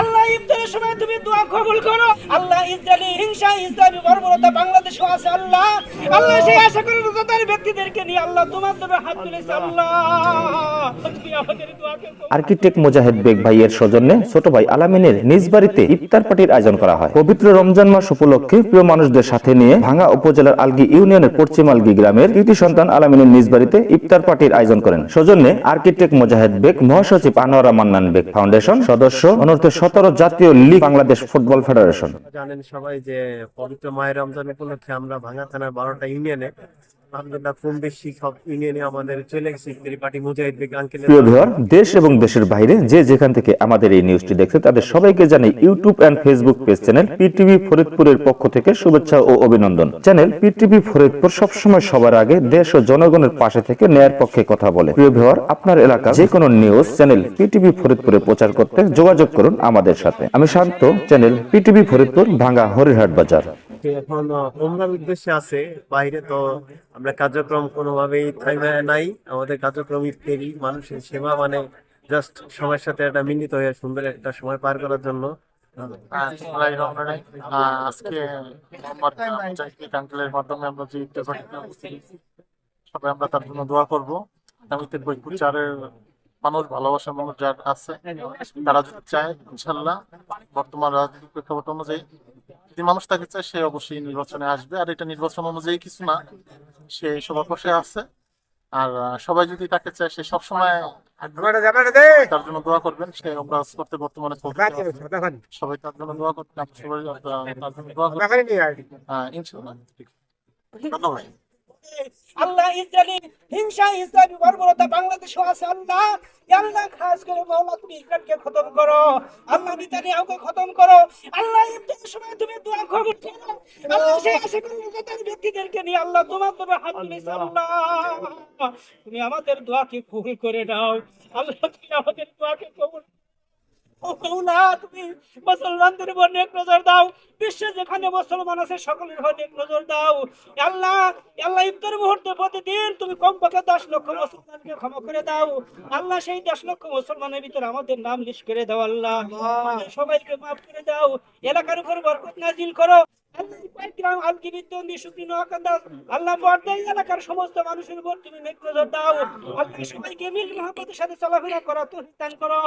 আল্লাহ ইফতারের সময় তুমি দোয়া কবুল করো। আল্লাহ ইসরায়েলি হিংসা ইসরায়েলি বর্বরতা বাংলাদেশে আছে আল্লাহ। আল্লাহ সেই আশা করে রোজাদার ব্যক্তিদেরকে নিয়ে আল্লাহ তোমার তবে হাত তুলেছে আল্লাহ। আর্কিটেক্ট মুজাহিদ বেগ ভাইয়ের সৌজন্যে ছোট ভাই আলামিনের নিজ বাড়িতে ইফতার পার্টির আয়োজন করা হয়। পবিত্র রমজান মাস উপলক্ষে প্রিয় মানুষদের সাথে নিয়ে ভাঙ্গা উপজেলার আলগি ইউনিয়নের পশ্চিম আলগি গ্রামের কৃতি সন্তান আলামিনের নিজ বাড়িতে ইফতার পার্টির আয়োজন করেন। সৌজন্যে আর্কিটেক্ট মুজাহিদ বেগ মহাসচিব আনোয়ারা মান্নান বেগ ফাউন্ডেশন সদস্য অনূর্ধ্ব সতেরো জাতীয় লীগ বাংলাদেশ ফুটবল ফেডারেশন। জানেন সবাই যে পবিত্র মায়ের রমজান উপলক্ষে আমরা ভাঙা থানার বারোটা ইউনিয়নে আলহামদুলিল্লাহ কম বেশি সব ইউনিয়নে আমাদের চলে গেছে। ইফতারি পার্টি মুজাহিদ বেগ আঙ্কেলের প্রিয় ভিউয়ার দেশ এবং দেশের বাইরে যে যেখান থেকে আমাদের এই নিউজটি দেখছে তাদের সবাইকে জানাই YouTube and Facebook page channel PTV ফরিদপুরের পক্ষ থেকে শুভেচ্ছা ও অভিনন্দন। চ্যানেল পিটিভি ফরিদপুর সবসময় সবার আগে দেশ ও জনগণের পাশে থেকে ন্যায়ের পক্ষে কথা বলে। প্রিয় ভিউয়ার আপনার এলাকা যে কোনো নিউজ চ্যানেল পিটিভি ফরিদপুরে প্রচার করতে যোগাযোগ করুন আমাদের সাথে। আমি শান্ত চ্যানেল পিটিভি ফরিদপুর ভাঙ্গা হরিহাট বাজার। তো এখন ওমরার উদ্দেশ্যে আছে। বাইরে তো আমরা কার্যক্রম কোনোভাবেই থাইমে নাই। আমাদের কার্যক্রম ইফতারি, মানুষের সেবা মানে জাস্ট সময়ের সাথে একটা মিলিত হয়ে সুন্দর একটা সময় পার করার জন্য। আজকে আঙ্কেলের মাধ্যমে আমরা যে সবাই আমরা তার জন্য দোয়া করব। আগামীতে বৈকুল চারের মানুষ, ভালোবাসার মানুষ যার আছে, তারা যদি চায়, ইনশাল্লাহ বর্তমান রাজনৈতিক প্রেক্ষাপট অনুযায়ী যদি মানুষ তাকে চায় সে অবশ্যই নির্বাচনে আসবে। আর এটা নির্বাচন অনুযায়ী কিছু না সে সবার পাশে আছে। আর সবাই যদি তাকে চায় সে সবসময় তার জন্য দোয়া করবেন। সে অভ্যাস করতে বর্তমানে সবাই তার জন্য দোয়া করবেন। সবাই তার জন্য দোয়া করবেন। আহ, ইনশাল্লাহ ধন্যবাদ। আল্লাহ ইসরায়েলি হিংসা ইসরায়েলি বর্বরতা বাংলাদেশে আছে আল্লাহ। আল্লাহ খাস করে মাওলা তুমি ইসরায়েলকে খতম করো। আল্লাহ নেতানিয়াহুকে খতম করো। আল্লাহ তুমি দোয়া কবুল করো আল্লাহ সেই আশা ব্যক্তিদেরকে নিয়ে আল্লাহ তোমার তবে হাত তুলেছে তুমি আমাদের দোয়াকে কবুল করে নাও। আল্লাহ তুমি আমাদের দোয়াকে কবুল তুমি মুসলমানদের উপর নেক নজর দাও। বিশ্বে যেখানে মুসলমান আছে, সকলের নেক নজর দাও। আল্লাহ আল্লাহ ইফতার মুহূর্তে প্রতিদিন তুমি কমপক্ষে দশ লক্ষ মুসলমানকে ক্ষমা করে দাও। আল্লাহ সেই দশ লক্ষ মুসলমানের ভিতরে আমাদের নাম লিস্ট করে দাও, আল্লাহ। সবাইকে মাফ করে দাও। এলাকার উপর বরকত নাজিল করো। আল্লাহ সাথে চলাফেরা করা তো করো।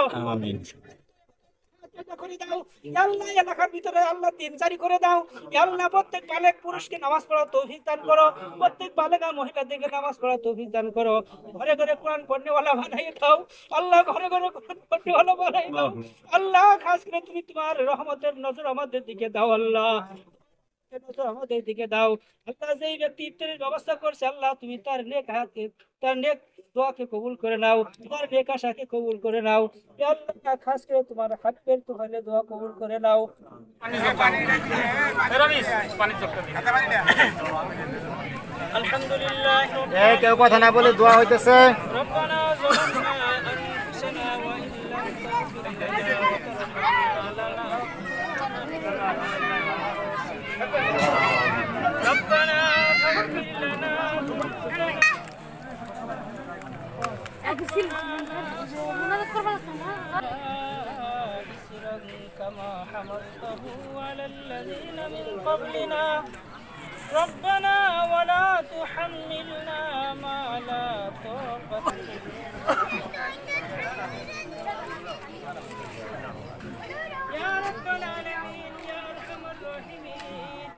করে দাও আল্লাহ এলাকার ভিতরে আল্লাহ দিন জারি করে দাও। আল্লাহ প্রত্যেক বালেক পুরুষকে নামাজ পড়া তৌফিক দান করো। প্রত্যেক বালেকা মহিলাদেরকে নামাজ পড়া তৌফিক দান করো। ঘরে ঘরে কোরআন পড়নেওয়ালা বানাই দাও। আল্লাহ ঘরে ঘরে কোরআন পড়নেওয়ালা বানাই দাও। আল্লাহ খাস করে তুমি তোমার রহমতের নজর আমাদের দিকে দাও আল্লাহ। নজর আমাদের দিকে দাও। আল্লাহ যেই ব্যক্তি ইফতারের ব্যবস্থা করছে আল্লাহ তুমি তার নেক হাতকে তার নেক দোয়াকে কবুল করে নাও তোমার বেকাশাকে কবুল করে নাও খাস করে তোমার হাবিবের তো হলে দোয়া কবুল করে নাও আলহামদুলিল্লাহ কেউ কথা না বলে দোয়া হইতেছে Thank you. الذين من قبلنا. ربنا ولا تحملنا ما لا طاقة لنا